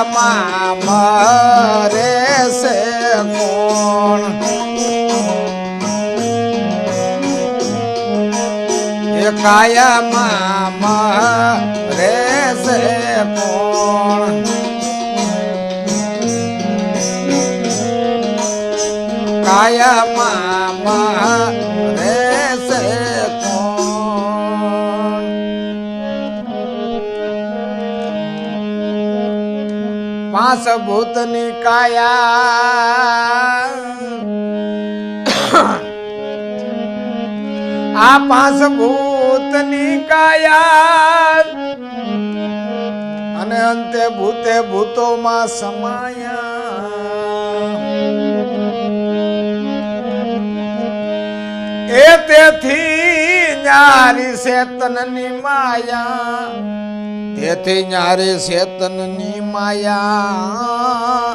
કાયામાં મરે છે કોણ કાયામાં મરે છે કોણ પાંચ ભૂતની કાયા. આ પાંચ ભૂતની કાયા. અને અંતે ભૂતે ભૂતોમાં સમાયા. એ તેથી ન્યારી શેતનની માયા. તેથી ન્યારી શેતનની માયા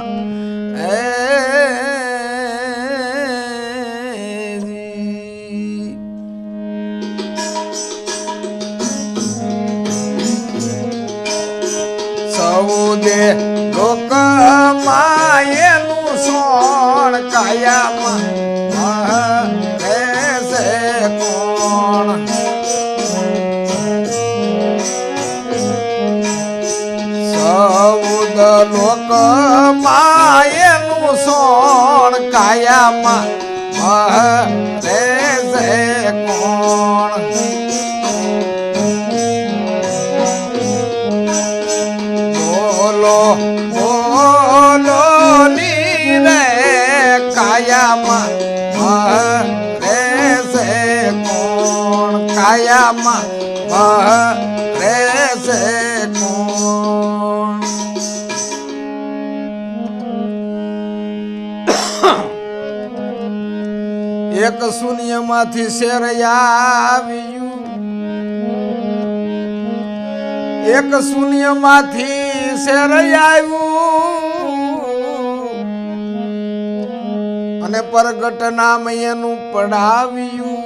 સૌદ માયનું સોણ કાયામાં રહે છે કોણ? બોલો બોલો કાયામાં છે કોણ? કાયામાં મરે છે એક શૂન્યમાંથી શેર આવ્યું. એક શૂન્યમાંથી શેર આવ્યું. અને પરગટ નામ એનું પડાવ્યું.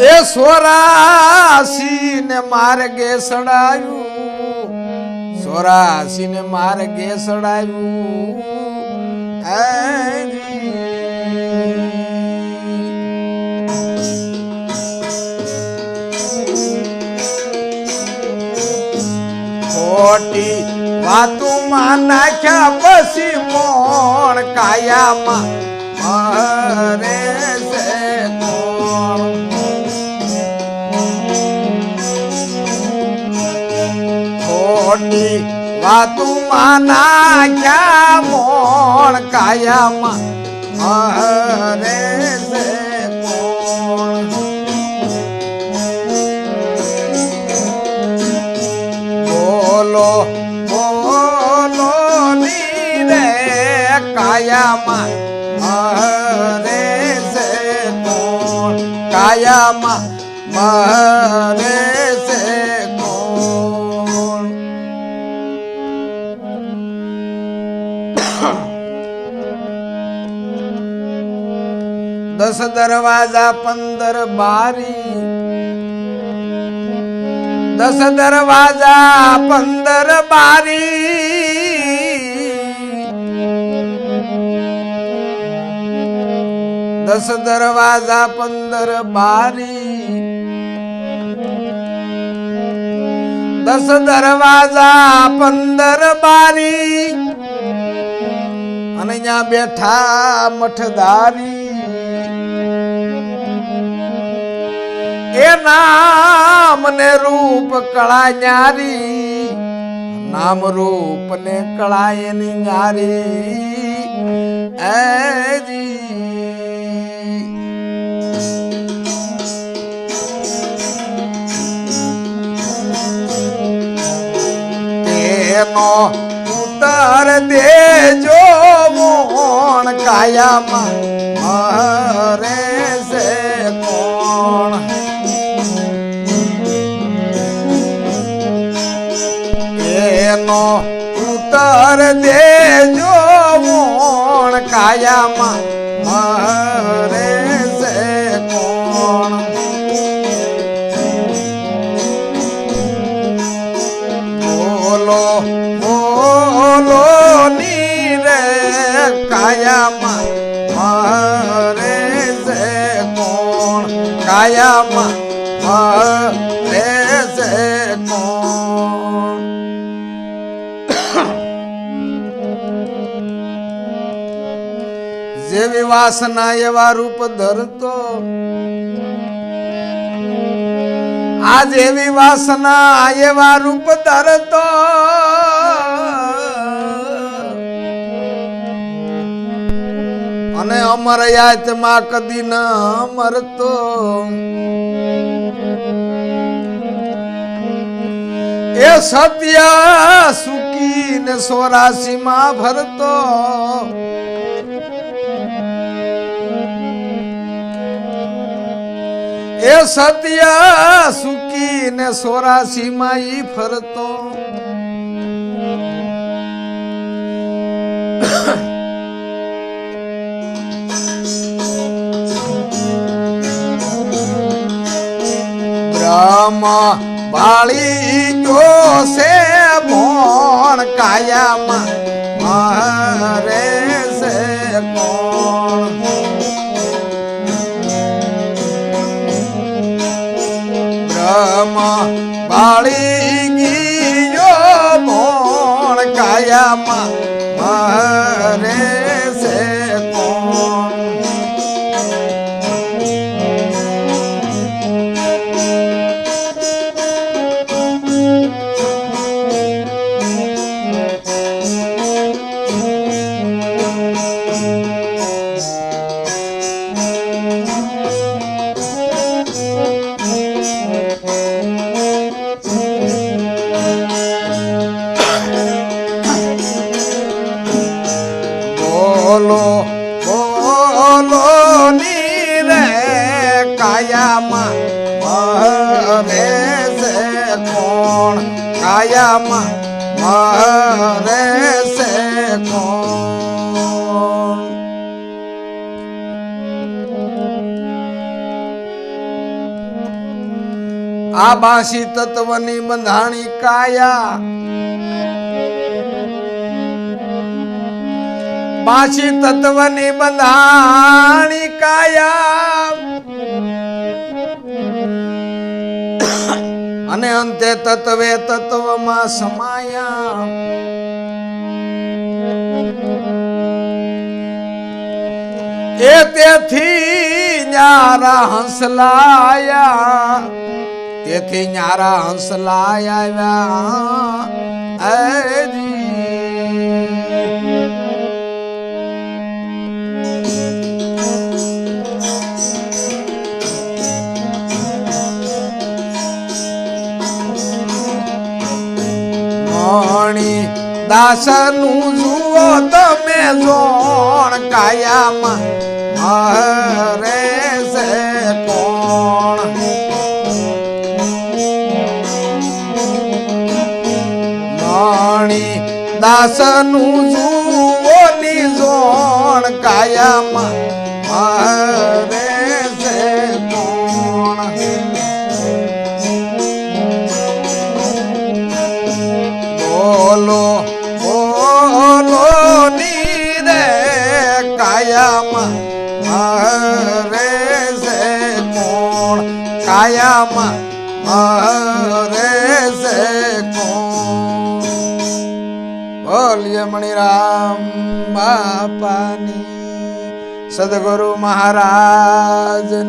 એ સોરાસી ને માર્ગે સડાયું. સોરાસી ને માર્ગે સડાયું. ખોટી વાતુમાં નાખ્યા પછી મોણ કાયામાં મરે ખોટી વાતુમાં નાખ્યા મોણ કાયામાં? કોણ? બોલો બોલો નીરે કાયામાં. મરે છે કોણ? દસ દરવાજા, પંદર બારી. દસ દરવાજા, પંદર બારી. દસ દરવાજા, પંદર બારી. દસ દરવાજા, પંદર બારી. અને અહીંયા બેઠા મઠદારી. એ નામ ને રૂપ કળા ન્યારી, નામ રૂપ ને કળા એની ન્યારી. એ જી. તેનો ઉત્તર દેજો મોણ કાયામાં. મરે કર દેજો મોણ કાયામાં. મરે છે કોણ? બોલો બોલો ની રે કાયામાં. મરે છે કોણ? કાયામાં. મરે છે કોણ? જેવી વાસના એવા રૂપ ધરતો, આ જેવી વાસના એવા રૂપ ધરતો, અને અમર યાતમાં કદી ન મરતો. એ સત્ય સુકી ને સોરાસી માં ભરતો. એ સત્યા સુકી ને સોરાસી માં ફરતો. બ્રહ્મ બાળી ગયો છે ભોણ કાયામાં. મરે બ્રહ્મ બાળી ગયો ભોણ કાયામાં મરે બોલો નીરે કાયામાં મરે છે કોણ? કાયામાં મરે છે કોણ? આ બાસી તત્વની બંધાણી કાયા પાછી તત્વની બંધાણી કાયા અને અંતે તત્વે તત્વમાં સમાયા. એ તેથી ન્યારા હંસલાયા તેથી ન્યારા હંસલાયા આવ્યા. દાસનું જુઓ તમે જોણ કાયામાં હરે છે કોણ? મણી દાસનું જુઓ ની જોણ કાયામાં હરે કોણ બોલીએ મણિરામ બાપાની સદગુરુ મહારાજની